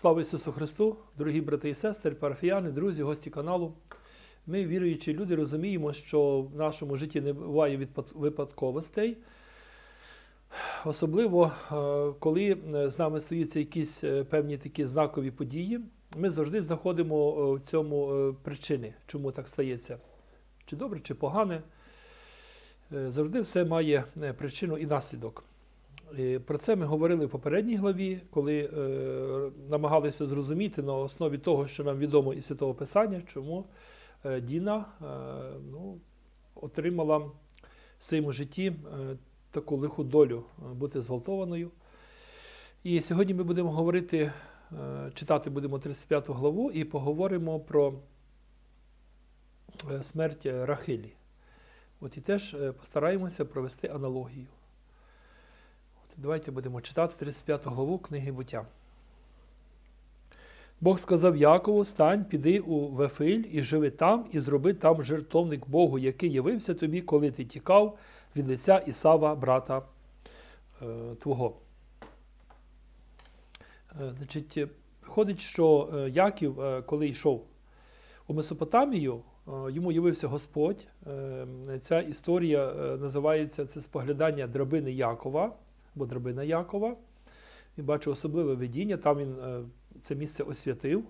Слава Ісусу Христу, дорогі брати і сестри, парафіяни, друзі, гості каналу. Ми, віруючі люди, розуміємо, що в нашому житті не буває випадковостей. Особливо, е, коли е, з нами стаються якісь е, певні такі знакові події, ми завжди знаходимо в цьому причини, чому так стається. Чи добре, чи погане. Завжди все має причину і наслідок. Про це ми говорили в попередній главі, коли е, намагалися зрозуміти на основі того, що нам відомо із Святого Писання, чому е, Діна е, ну, отримала в своєму житті таку лиху долю бути зґвалтованою. І сьогодні ми будемо говорити, читати будемо 35 главу і поговоримо про смерть Рахилі. От і теж постараємося провести аналогію. Давайте будемо читати 35 главу книги буття. Бог сказав Якову: стань, піди у Вефиль і живи там, і зроби там жертовник Богу, який явився тобі, коли ти тікав від лиця Ісава, брата е, твого. Е, значить, виходить, що е, Яків, е, коли йшов у Месопотамію, е, йому явився Господь. Е, Ця історія е, називається це споглядання драбини Якова або драбина Якова. Він бачив особливе видіння, там він е, це місце освятив.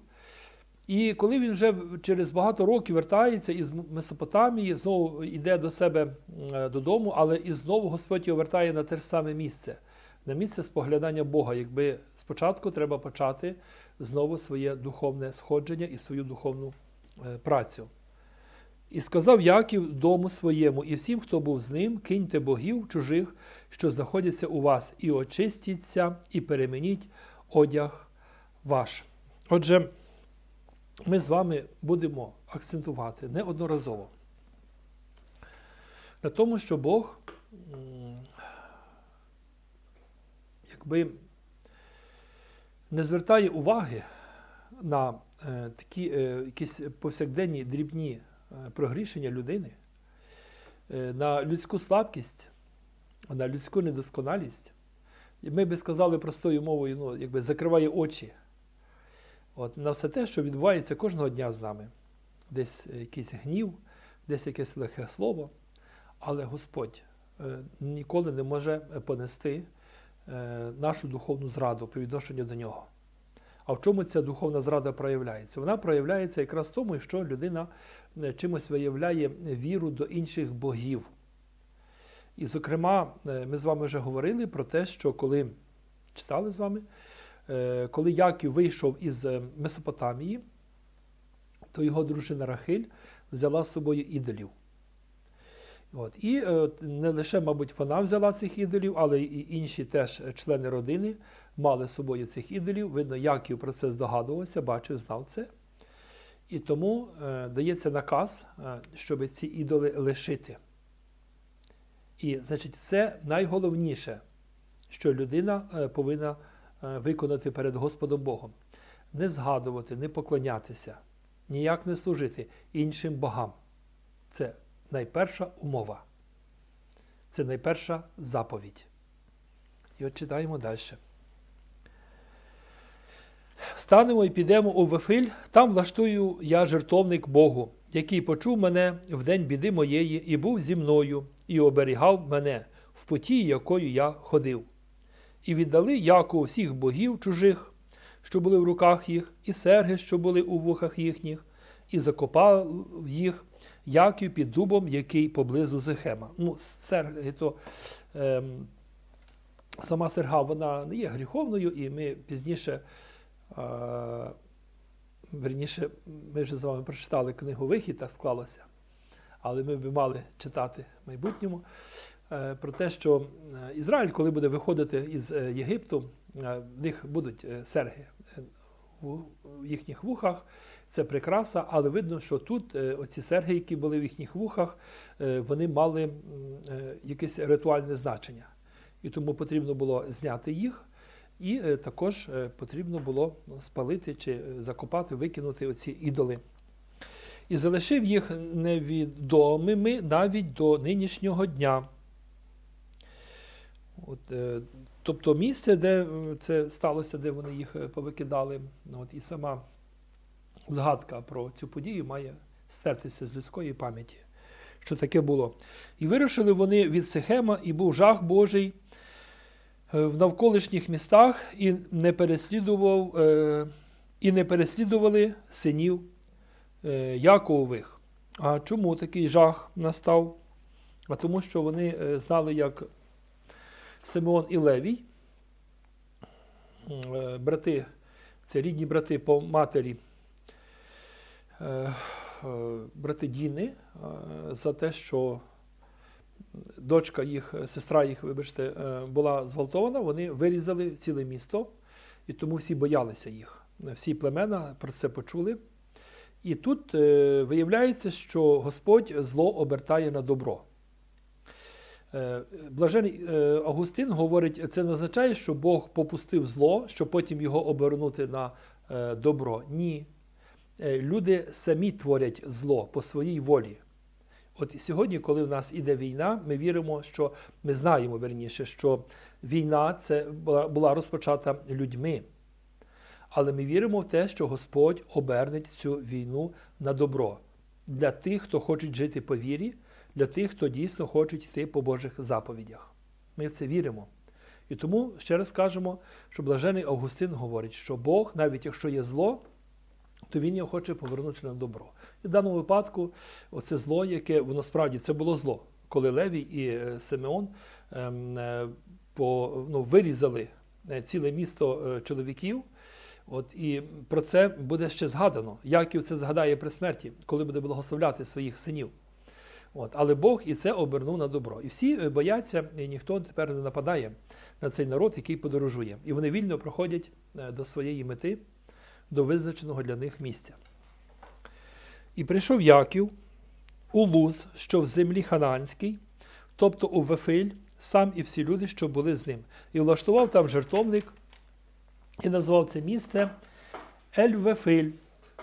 І коли він вже через багато років вертається із Месопотамії, знову йде до себе е, додому, але і знову Господь його вертає на те ж саме місце, на місце споглядання Бога. Якби спочатку треба почати знову своє духовне сходження і свою духовну е, працю. І сказав Яків дому своєму, і всім, хто був з ним, киньте богів чужих, що знаходяться у вас, і очистіться, і перемініть одяг ваш. Отже, ми з вами будемо акцентувати неодноразово на тому, що Бог якби не звертає уваги на е, такі е, якісь повсякденні дрібні е, прогрішення людини, на людську слабкість, на людську недосконалість. Ми би сказали простою мовою, ну, якби закриває очі От, на все те, що відбувається кожного дня з нами. Десь якийсь гнів, десь якесь лихе слово. Але Господь е, ніколи не може понести е, нашу духовну зраду по відношенню до нього. А в чому ця духовна зрада проявляється? Вона проявляється якраз в тому, що людина е, чимось виявляє віру до інших богів. І, зокрема, е, ми з вами вже говорили про те, що коли читали з вами, Е, коли Яків вийшов із е, Месопотамії, то його дружина Рахиль взяла з собою ідолів. От. І не лише, мабуть, вона взяла цих ідолів, але і інші теж члени родини мали з собою цих ідолів. Видно, Яків про це здогадувався, бачив, знав це. І тому дається наказ, щоб ці ідоли лишити. І, значить, це найголовніше, що людина е, повинна е, виконати перед Господом Богом. Не згадувати, не поклонятися, ніяк не служити іншим богам. Це найперша умова. Це найперша заповідь. І от читаємо далі. Встанемо і підемо у Вифиль, там влаштую я жертовник Богу, який почув мене в день біди моєї, і був зі мною, і оберігав мене в путі, якою я ходив. І віддали Якову всіх богів чужих, що були в руках їх, і серги, що були у вухах їхніх, і закопав їх Яків під дубом, який поблизу Зехема. Ну, серги то ем, сама серга вона не є гріховною, і ми пізніше, е, верніше, ми вже з вами прочитали книгу Вихід, так склалося. Але ми б мали читати в майбутньому е, про те, що е, Ізраїль, коли буде виходити із е, Єгипту, в них будуть серги в їхніх вухах. Це прикраса, але видно, що тут оці серги, які були в їхніх вухах, вони мали якесь ритуальне значення. І тому потрібно було зняти їх, і також потрібно було спалити чи закопати, викинути оці ідоли. І залишив їх невідомими навіть до нинішнього дня. От, е, тобто місце, де е, це сталося, де вони їх е, повикидали. От, і сама згадка про цю подію має стертися з людської пам'яті, що таке було. І вирушили вони від Сихема, і був жах Божий в навколишніх містах, і не переслідував, і не переслідували синів е, Яковових. А чому такий жах настав? А тому, що вони е, знали, як Симеон і Левій, е, брати, це рідні брати по матері, брати Діни, за те, що дочка їх, сестра їх, вибачте, була зґвалтована, вони вирізали ціле місто, і тому всі боялися їх. Всі племена про це почули. І тут е, виявляється, що Господь зло обертає на добро. Е, Блажений е, Августин говорить, це не означає, що Бог попустив зло, щоб потім його обернути на е, добро. Ні. Е, Люди самі творять зло по своїй волі. От сьогодні, коли в нас іде війна, ми віримо, що ми знаємо верніше, що війна це була розпочата людьми. Але ми віримо в те, що Господь оберне цю війну на добро для тих, хто хоче жити по вірі, для тих, хто дійсно хоче йти по Божих заповідях. Ми в це віримо. І тому ще раз кажемо, що блажений Августин говорить, що Бог, навіть якщо є зло, то він його хоче повернути на добро. І в даному випадку, оце зло, яке воно справді це було зло, коли Левій і е, Симеон ем, е, по, ну, вирізали е, ціле місто чоловіків. От і про це буде ще згадано. Яків це згадає при смерті, коли буде благословляти своїх синів. От, але Бог і це обернув на добро. І всі е, бояться, і ніхто тепер не нападає на цей народ, який подорожує. І вони вільно проходять е, до своєї мети, до визначеного для них місця. І прийшов Яків у Луз, що в землі Хананській, тобто у Вефиль, сам і всі люди, що були з ним, і влаштував там жертовник і назвав це місце Ель-Вефиль,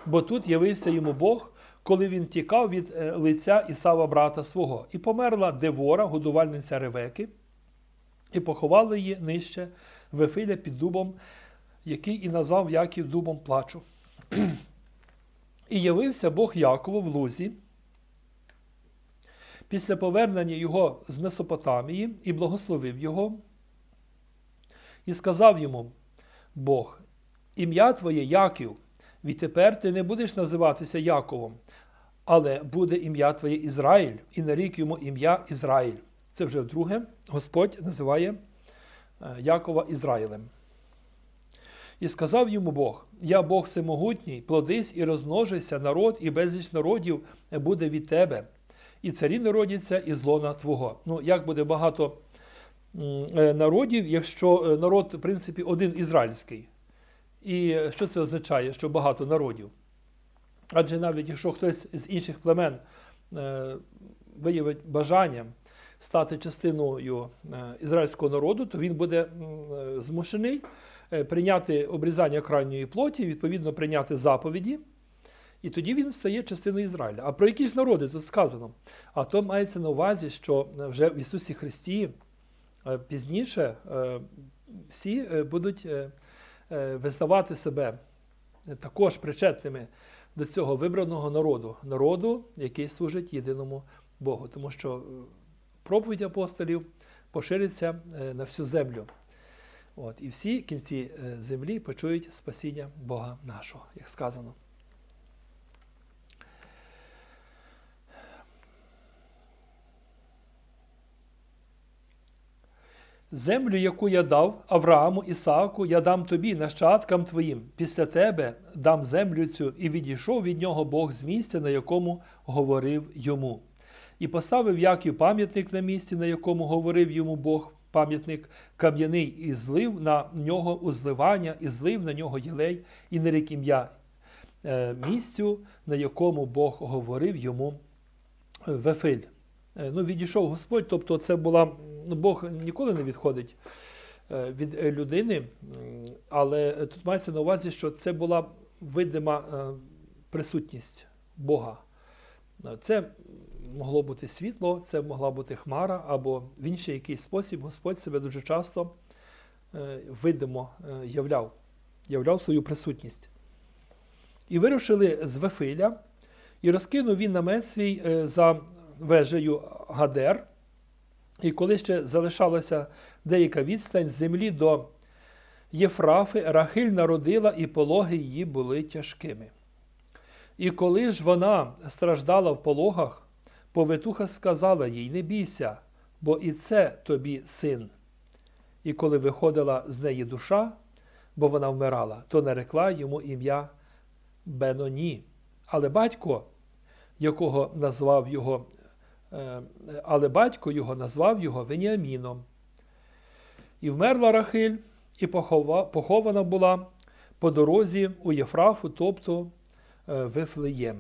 бо тут явився йому Бог, коли він тікав від е, лиця Ісава брата свого. І померла Девора, годувальниця Ревеки, і поховали її нижче Вефиля під дубом, який і назвав Яків дубом плачу. І явився Бог Якову в лузі. Після повернення його з Месопотамії і благословив його, і сказав йому Бог, ім'я твоє Яків, відтепер ти не будеш називатися Яковом, але буде ім'я твоє Ізраїль, і нарік йому ім'я Ізраїль. Це вже вдруге Господь називає е, Якова Ізраїлем. І сказав йому Бог: Я Бог всемогутній, плодись і розмножися, народ, і безліч народів буде від тебе, і царі народяться із лона Твого. Ну, як буде багато народів, якщо е, народ, в принципі, один ізраїльський. І е, що це означає, що багато народів? Адже навіть якщо хтось з інших племен е, виявить бажання стати частиною е, ізраїльського народу, то він буде е, змушений е, прийняти обрізання крайньої плоті, відповідно прийняти заповіді, і тоді він стає частиною Ізраїля. А про які ж народи тут сказано? А то мається на увазі, що вже в Ісусі Христі е, пізніше е, всі е, будуть е, е, визнавати себе також причетними до цього вибраного народу, народу, який служить єдиному Богу. Тому що е, проповідь апостолів пошириться е, на всю землю. От, і всі кінці е, землі почують спасіння Бога нашого, як сказано. Землю, яку я дав Аврааму Ісааку, я дам тобі, нащадкам твоїм. Після тебе дам землю цю, і відійшов від нього Бог з місця, на якому говорив йому. І поставив Яків пам'ятник на місці, на якому говорив йому Бог, пам'ятник кам'яний, і злив на нього узливання, і злив на нього єлей, і нарік ім'я е, місцю, на якому Бог говорив йому Вефиль. Е, Ну, відійшов Господь, тобто це була, ну, Бог ніколи не відходить е, від е, людини, але тут мається на увазі, що це була видима присутність Бога. Це могло бути світло, це могла бути хмара, або в інший якийсь спосіб Господь себе дуже часто видимо являв, являв свою присутність. І вирушили з Вифиля, і розкинув він намет свій за вежею Гадер. І коли ще залишалася деяка відстань з землі до Єфрафи, Рахиль народила, і пологи її були тяжкими. І коли ж вона страждала в пологах, повитуха сказала їй: Не бійся, бо і це тобі син. І коли виходила з неї душа, бо вона вмирала, то нарекла йому ім'я Беноні. Але батько, якого назвав його, але батько його назвав його Веніаміном. І вмерла Рахиль, і похована була по дорозі у Єфрафу, тобто е, Вифлеєм.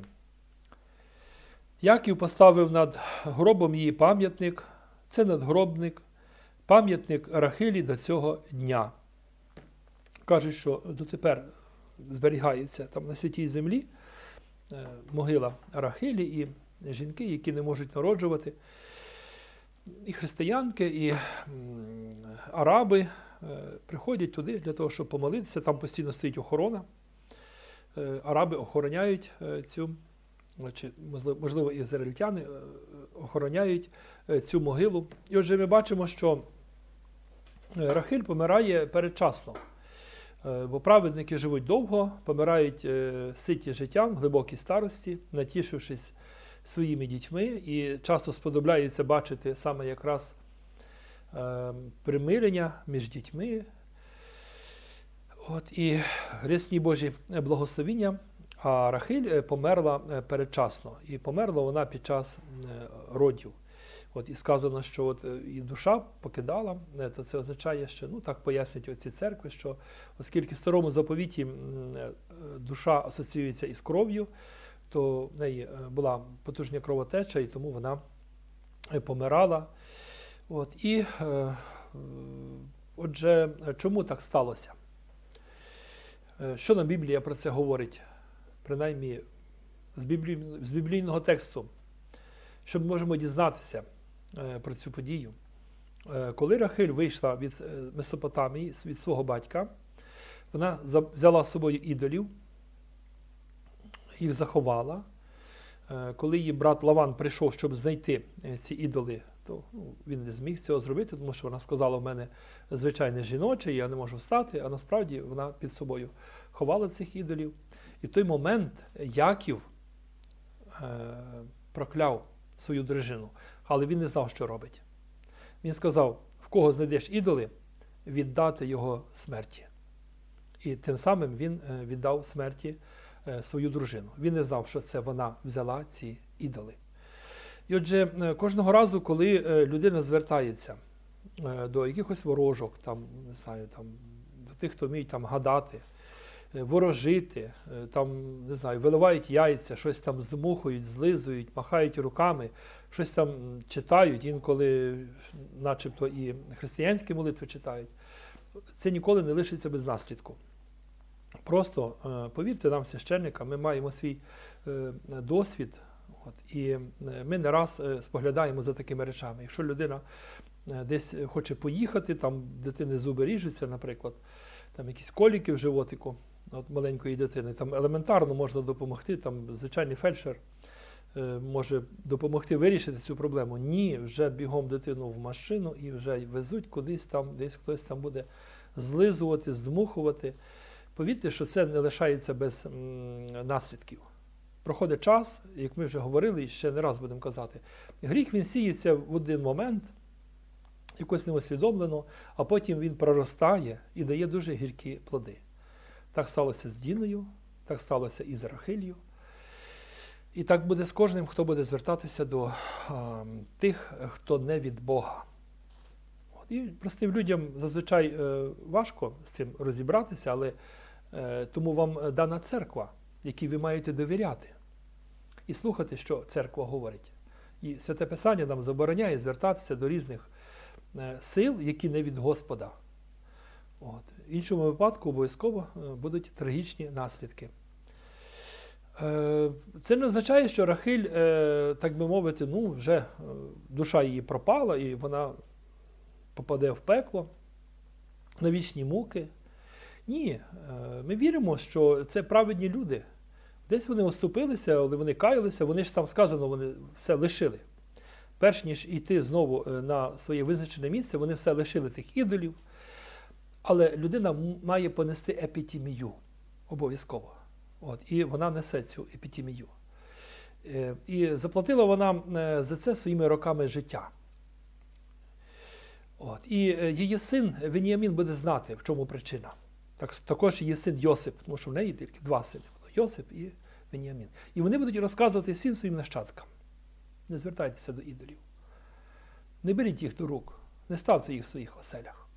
Яків поставив над гробом її пам'ятник, це надгробник, пам'ятник Рахилі до цього дня. Каже, що дотепер зберігається там на святій землі е, могила Рахилі і жінки, які не можуть народжувати, і християнки, і араби е, приходять туди для того, щоб помолитися. Там постійно стоїть охорона. Е, Араби охороняють е, цю, чи, можливо- ізраїльтяни охороняють цю могилу. І отже, ми бачимо, що Рахиль помирає передчасно. Бо праведники живуть довго, помирають ситі життям, в глибокій старості, натішившись своїми дітьми, і часто сподобляється бачити саме якраз е, примирення між дітьми. От, і рясні Божі благословіння, а Рахиль е, померла е, передчасно. І померла вона під час е, родів. От, і сказано, що от, і душа покидала, то це означає, що ну так пояснюють оці церкви, що оскільки в старому заповіті душа асоціюється із кров'ю, то в неї е, була потужна кровотеча, і тому вона е, помирала. От, і, е, отже, чому так сталося? Що нам Біблія про це говорить? Принаймні з, біблій, з біблійного тексту, що ми можемо дізнатися про цю подію. Коли Рахиль вийшла від Месопотамії, від свого батька, вона взяла з собою ідолів, їх заховала. Е, Коли її брат Лаван прийшов, щоб знайти е, ці ідоли, то ну, він не зміг цього зробити, тому що вона сказала, в мене звичайне жіноче, я не можу встати, а насправді вона під собою ховала цих ідолів. І в той момент Яків е, прокляв свою дружину, але він не знав, що робить. Він сказав: в кого знайдеш ідоли, віддати його смерті. І тим самим він віддав смерті свою дружину. Він не знав, що це вона взяла ці ідоли. І отже, е, кожного разу, коли е, людина звертається е, до якихось ворожок, там, не знаю, там, до тих, хто вміють там гадати, е, ворожити, е, там, не знаю, виливають яйця, щось там здмухують, злизують, махають руками, щось там читають, інколи начебто і християнські молитви читають, це ніколи не лишиться без наслідку. Просто е, повірте нам, священникам, ми маємо свій е, досвід, от, і е, ми не раз споглядаємо за такими речами. Якщо людина десь хоче поїхати, там дитини зуби ріжуться, наприклад, там якісь коліки в животику от маленької дитини, там елементарно можна допомогти, там звичайний фельдшер може допомогти вирішити цю проблему. Ні, вже бігом дитину в машину і вже везуть кудись там, десь хтось там буде злизувати, здмухувати. Повірте, що це не лишається без наслідків. Проходить час, як ми вже говорили, і ще не раз будемо казати, гріх він сіється в один момент, якось неусвідомлено, а потім він проростає і дає дуже гіркі плоди. Так сталося з Діною, так сталося і з Рахилью. І так буде з кожним, хто буде звертатися до а, тих, хто не від Бога. І простим людям зазвичай е, важко з цим розібратися, але тому вам дана церква, якій ви маєте довіряти і слухати, що церква говорить. І Святе Писання нам забороняє звертатися до різних е, сил, які не від Господа. От. В іншому випадку обов'язково е, будуть трагічні наслідки. Е, Це не означає, що Рахиль, е, так би мовити, ну, вже е, душа її пропала і вона попаде в пекло на вічні муки. Ні, е, ми віримо, що це праведні люди. Десь вони оступилися, але вони каялися, вони ж там сказано, вони все лишили. Перш ніж йти знову е, на своє визначене місце, вони все лишили тих ідолів. Але людина має понести епітімію обов'язково. От, і вона несе цю епітімію. Е, І заплатила вона за це своїми роками життя. От. І її син Веніамін буде знати, в чому причина. Так, також її син Йосип, тому що в неї тільки два сини Йосип і Веніамін. І вони будуть розказувати всім своїм нащадкам. Не звертайтеся до ідолів. Не беріть їх до рук, не ставте їх в своїх оселях.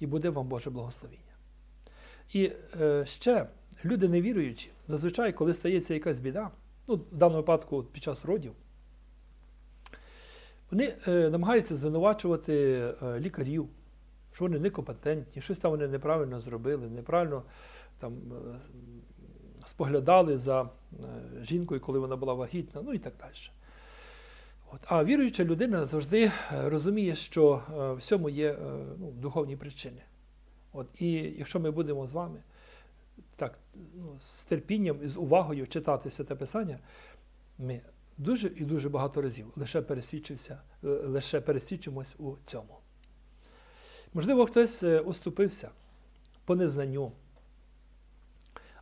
І буде вам Боже благословіння. І е, ще люди невіруючі, зазвичай, коли стається якась біда, ну, в даному випадку під час родів, вони е, намагаються звинувачувати е, лікарів, що вони некомпетентні, щось там вони неправильно зробили, неправильно там, е, споглядали за е, жінкою, коли вона була вагітна, ну і так далі. От. А віруюча людина завжди е, розуміє, що в всьому є ну, духовні причини. От. І якщо ми будемо з вами так, ну, з терпінням і з увагою читати Святе Писання, ми дуже і дуже багато разів лише пересвідчився, е, лише пересвідчимось у цьому. Можливо, хтось е, уступився по незнанню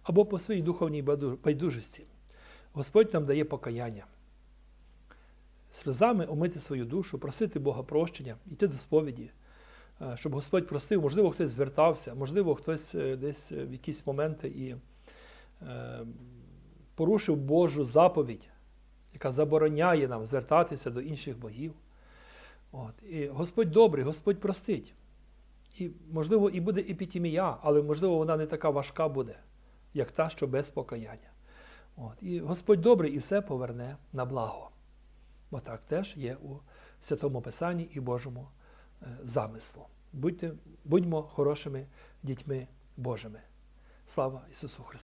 або по своїй духовній байдужості. Господь нам дає покаяння. Сльозами омити свою душу, просити Бога прощення, йти до сповіді, е, щоб Господь простив. Можливо, хтось звертався, можливо, хтось е, десь в якісь моменти і порушив Божу заповідь, яка забороняє нам звертатися до інших богів. От. І Господь добрий, Господь простить. І, можливо, і буде епітемія, але, можливо, вона не така важка буде, як та, що без покаяння. От. І Господь добрий і все поверне на благо. Бо так теж є у Святому Писанні і Божому е, замислу. Будьте, будьмо хорошими дітьми Божими. Слава Ісусу Христу!